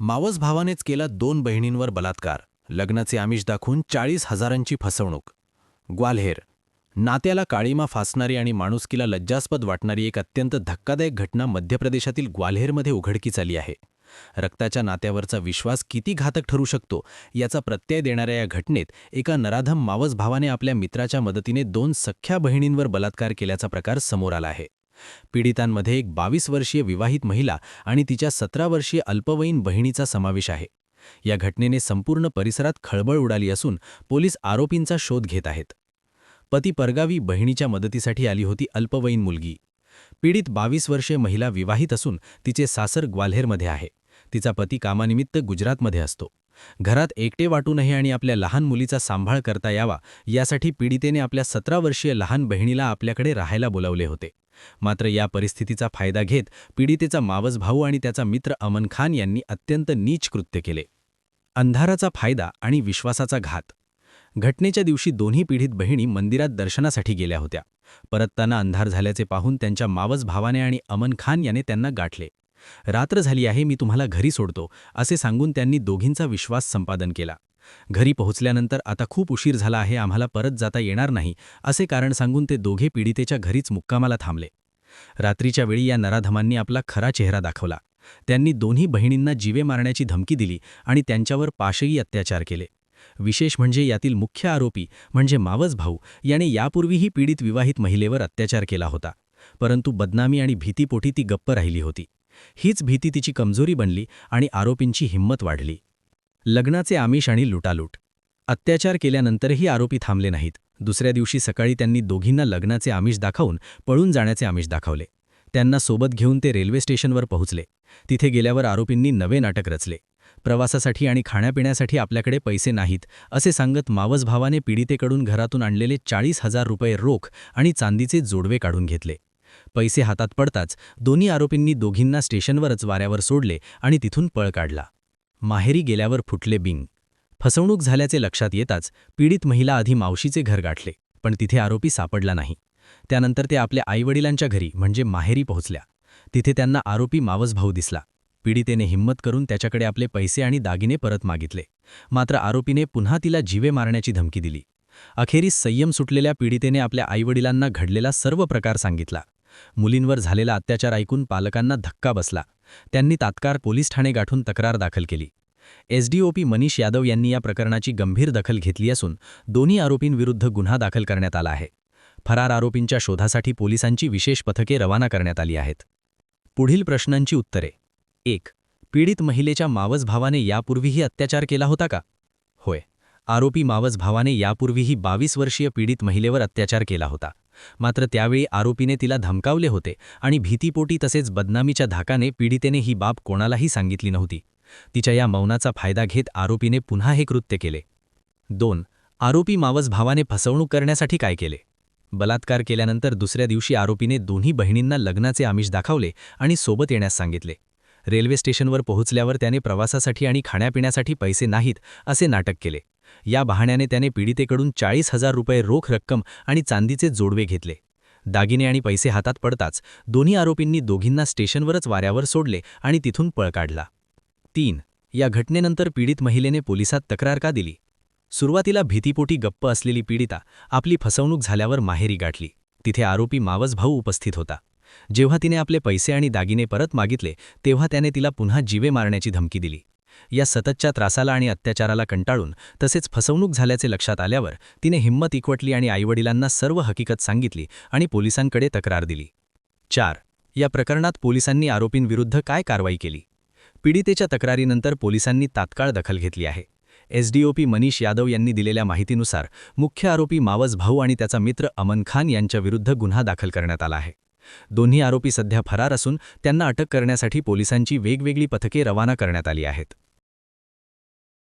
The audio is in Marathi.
मावस भावानेच केला दोन बहिणींवर बलात्कार. लग्नाचे आमिष दाखवून चाळीस हजारांची फसवणूक. ग्वाल्हेर. नात्याला काळीमा फासणारी आणि माणुसकीला लज्जास्पद वाटणारी एक अत्यंत धक्कादायक घटना मध्य प्रदेशातील ग्वाल्हेरमध्ये उघडकीस आली आहे. रक्ताच्या नात्यावरचा विश्वास किती घातक ठरू शकतो याचा प्रत्यय देणाऱ्या या घटनेत एका नराधम मावस भावाने आपल्या मित्राच्या मदतीने दोन सख्ख्या बहिणींवर बलात्कार केल्याचा प्रकार समोर आला आहे. पीडितांमध्ये एक बावीस वर्षीय विवाहित महिला आणि तिच्या सतरा वर्षीय अल्पवयीन बहिणीचा समावेश आहे. या घटनेने संपूर्ण परिसरात खळबळ उडाली असून पोलीस आरोपींचा शोध घेत आहेत. पती परगावी बहिणीच्या मदतीसाठी आली होती अल्पवयीन मुलगी. पीडित बावीस वर्षीय महिला विवाहित असून तिचे सासर ग्वाल्हेरमध्ये आहे. तिचा पती कामानिमित्त गुजरातमध्ये असतो. घरात एकटे वाटू नये आणि आपल्या लहान मुलीचा सांभाळ करता यावा यासाठी पीडितेने आपल्या सतरा वर्षीय लहान बहिणीला आपल्याकडे राहायला बोलावले होते. मात्र या परिस्थितीचा फायदा घेत पीडितेचा मावस भाऊ आणि त्याचा मित्र अमन खान यांनी अत्यंत नीच कृत्य केले. अंधाराचा फायदा आणि विश्वासाचा घात. घटनेच्या दिवशी दोन्ही पीडित बहिणी मंदिरात दर्शनासाठी गेल्या होत्या. परतताना अंधार झाल्याचे पाहून त्यांच्या मावस भावाने आणि अमन खान याने त्यांना गाठले. रात्र झाली आहे मी तुम्हाला घरी सोडतो असे सांगून त्यांनी दोघींचा विश्वास संपादन केला. घरी पोहोचल्यानंतर आता खूप उशीर झाला आहे आम्हाला परत जाता येणार नाही असे कारण सांगून ते दोघे पीडितेच्या घरीच मुक्कामाला थांबले. रात्रीच्या वेळी या नराधमांनी आपला खरा चेहरा दाखवला. त्यांनी दोन्ही बहिणींना जीवे मारण्याची धमकी दिली आणि त्यांच्यावर पाशही अत्याचार केले. विशेष म्हणजे यातील मुख्य आरोपी म्हणजे मावस भाऊ याने यापूर्वीही पीडित विवाहित महिलेवर अत्याचार केला होता. परंतु बदनामी आणि भीतीपोटी ती गप्प राहिली होती. हीच भीती तिची कमजोरी बनली आणि आरोपींची हिंमत वाढली. लग्नाचे आमिष आणि लुटालूट. अत्याचार केल्यानंतरही आरोपी थांबले नाहीत. दुसऱ्या दिवशी सकाळी त्यांनी दोघींना लग्नाचे आमिष दाखवून पळून जाण्याचे आमिष दाखवले. त्यांना सोबत घेऊन ते रेल्वे स्टेशनवर पोहोचले. तिथे गेल्यावर आरोपींनी नवे नाटक रचले. प्रवासासाठी आणि खाण्यापिण्यासाठी आपल्याकडे पैसे नाहीत असे सांगत मावस भावाने पीडितेकडून घरातून आणलेले चाळीस हजार रुपये रोख आणि चांदीचे जोडवे काढून घेतले. पैसे हातात पडताच दोन्ही आरोपींनी दोघींना स्टेशनवरच वाऱ्यावर सोडले आणि तिथून पळ काढला. माहेरी गेल्यावर फुटले बिंग. फसवणूक झाल्याचे लक्षात येताच पीडित महिला आधी मावशीचे घर गाठले पण तिथे आरोपी सापडला नाही. त्यानंतर ते आपल्या आईवडिलांच्या घरी म्हणजे माहेरी पोहोचल्या. तिथे त्यांना आरोपी मावसभाऊ दिसला. पीडितेने हिंमत करून त्याच्याकडे आपले पैसे आणि दागिने परत मागितले. मात्र आरोपीने पुन्हा तिला जीवे मारण्याची धमकी दिली. अखेरीस संयम सुटलेल्या पीडितेने आपल्या आईवडिलांना घडलेला सर्व प्रकार सांगितला. मुलींवर झालेला अत्याचार ऐकून पालकांना धक्का बसला. त्यांनी तात्काळ पोलीस ठाणे गाठून तक्रार दाखल केली. एसडीओपी मनीष यादव यांनी या प्रकरणाची गंभीर दखल घेतली असून दोन्ही आरोपींविरुद्ध गुन्हा दाखल करण्यात आला आहे. फरार आरोपींच्या शोधासाठी पोलिसांची विशेष पथके रवाना करण्यात आली आहेत. पुढील प्रश्नांची उत्तरे. एक. पीडित महिलेच्या मावस भावाने यापूर्वीही अत्याचार केला होता का? आरोपी मावस भावाने यापूर्वीही बावीस वर्षीय पीडित महिलेवर अत्याचार केला होता. मात्र त्यावेळी आरोपीने तिला धमकावले होते आणि भीतीपोटी तसेच बदनामीच्या धाकाने पीडितेने ही बाब कोणालाही सांगितली नव्हती. तिच्या या मौनाचा फायदा घेत आरोपीने पुन्हा हे कृत्य केले. दोन आरोपी मावस भावाने फसवणूक करण्यासाठी काय केले? बलात्कार केल्यानंतर दुसऱ्या दिवशी आरोपीने दोन्ही बहिणींना लग्नाचे आमिष दाखवले आणि सोबत येण्यास सांगितले. रेल्वे स्टेशनवर पोहोचल्यावर त्याने प्रवासासाठी आणि खाण्यापिण्यासाठी पैसे नाहीत असे नाटक केले. या बहाण्याने त्याने पीडितेकडून चाळीस हजार रुपये रोख रक्कम आणि चांदीचे जोडवे घेतले. दागिने आणि पैसे हातात पडताच दोन्ही आरोपींनी दोघींना स्टेशनवरच वाऱ्यावर सोडले आणि तिथून पळ काढला. तीन. या घटनेनंतर पीडित महिलेने पोलिसात तक्रार का दिली? सुरुवातीला भीतीपोटी गप्प असलेली पीडिता आपली फसवणूक झाल्यावर माहेरी गाठली. तिथे आरोपी मावस भाऊ उपस्थित होता. जेव्हा तिने आपले पैसे आणि दागिने परत मागितले तेव्हा त्याने तिला पुन्हा जीवे मारण्याची धमकी दिली. या सततच्या त्रासाला आणि अत्याचाराला कंटाळून तसेच फसवणूक झाल्याचे लक्षात आल्यावर तिने हिंमत इकवटली आणि आईवडिलांना सर्व हकीकत सांगितली आणि पोलिसांकडे तक्रार दिली. चार. या प्रकरणात पोलिसांनी आरोपींविरुद्ध काय कारवाई केली? पीडितेच्या तक्रारीनंतर पोलिसांनी तात्काळ दखल घेतली आहे. एसडीओपी मनीष यादव यांनी दिलेल्या माहितीनुसार मुख्य आरोपी मावस भाऊ आणि त्याचा मित्र अमन खान यांच्याविरुद्ध गुन्हा दाखल करण्यात आला आहे. दोन्ही आरोपी सध्या फरार असून त्यांना अटक करण्यासाठी पोलिसांची वेगवेगळी पथके रवाना करण्यात आली आहेत.